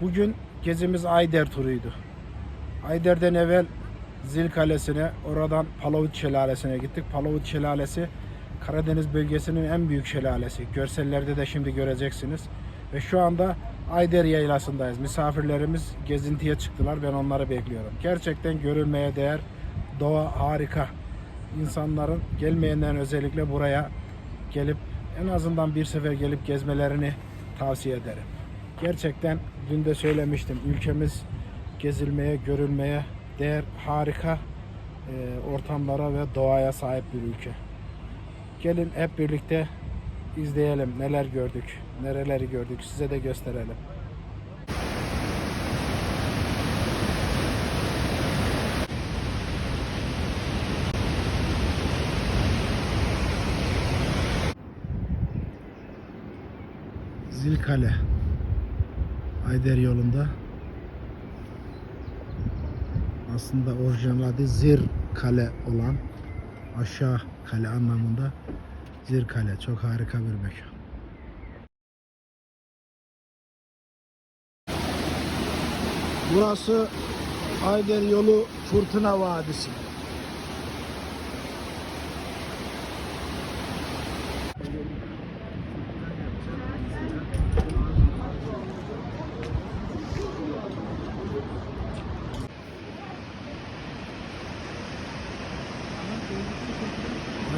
Bugün gezimiz Ayder turuydu. Ayder'den evvel Zil Kalesi'ne, oradan Palavut Şelalesi'ne gittik. Palavut Şelalesi Karadeniz bölgesinin en büyük şelalesi. Görsellerde de şimdi göreceksiniz. Ve şu anda Ayder Yaylası'ndayız. Misafirlerimiz gezintiye çıktılar. Ben onları bekliyorum. Gerçekten görülmeye değer. Doğa harika. İnsanların gelmeyenlerin özellikle buraya gelip en azından bir sefer gelip gezmelerini tavsiye ederim. Gerçekten dün de söylemiştim. Ülkemiz gezilmeye, görülmeye değer harika e, ortamlara ve doğaya sahip bir ülke. Gelin hep birlikte izleyelim neler gördük, nereleri gördük size de gösterelim. Zilkale Ayder yolunda aslında orijinal adı Zir Kale olan aşağı kale anlamında Zir Kale çok harika bir mekan. Burası Ayder yolu Fırtına Vadisi.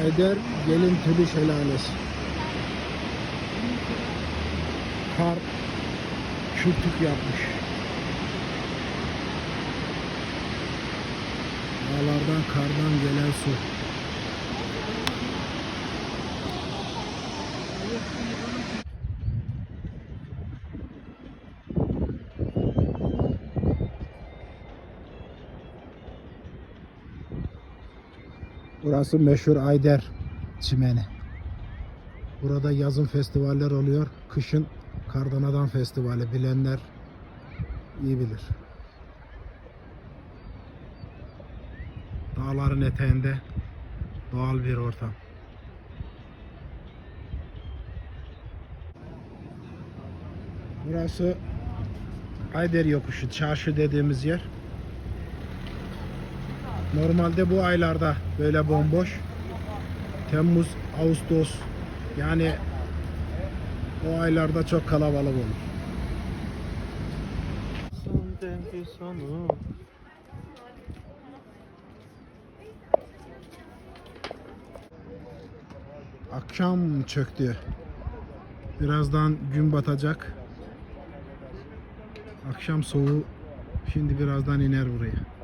Ayder Gelintili Şelalesi. Kar çürtük yapmış. Dağlardan kardan gelen su. Burası meşhur Ayder çimeni. Burada yazın festivaller oluyor. Kışın Kardanadan Festivali bilenler iyi bilir. Dağların eteğinde doğal bir ortam. Burası Ayder Yokuşu, çarşı dediğimiz yer. Normalde bu aylarda böyle bomboş. Temmuz, Ağustos yani o aylarda çok kalabalık olur. Son döngü sonu. Akşam çöktü. Birazdan gün batacak. Akşam soğuğu şimdi birazdan iner buraya.